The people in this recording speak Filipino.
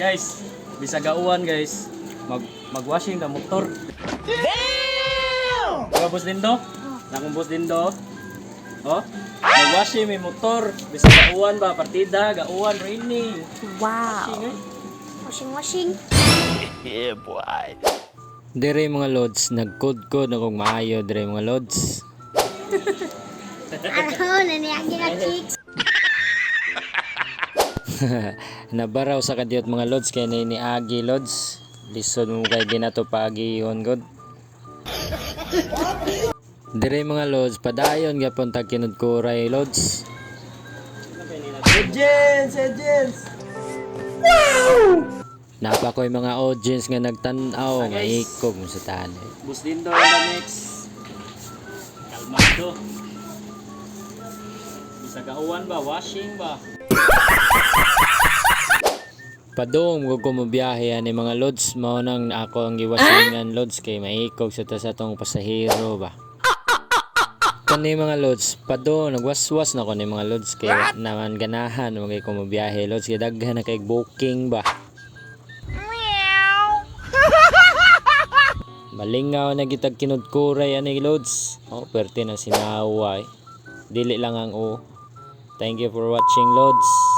Guys, bisag gauwan guys. Mag magwashing ka motor. Damn! Boss dindo? Nakong boss dindo. Oh? Magwashing may motor. Bisag gauwan ba partida, gauwan raining. Wow. Washing eh. Washing, washing. Dire mga lods, nagkod-kod akong maayo dire mga lods. Ano, naniyagi na chicks. Nabaraw sa kadiyot mga lods kay ni ni Agi lods. Lisod mo kay ginato paagi yon god. Dire mga lods, padayon gyapon tag kinudkuray lods. Agents, agents. Napa ko'y mga audience nga nagtan-aw nga ikog mo sa tanay. Boss dindo in the mix. Kalmado. Bisag gauwan ba, washing ba? Padong ko kumabiyahe ani mga lods mao nang ako ang giwasingan lods kay maikog sa ta sa tong pasahero ba. Kani mga lods, padong nagwaswas na ko ni mga lods kay naman ganahan mo kay kumabiyahe lods kay daghan na kay booking ba. Malingaw na gitag kinudkuray ani lods. Oh, perte na sinaway. Dili lang ang o. Thank you for watching lods.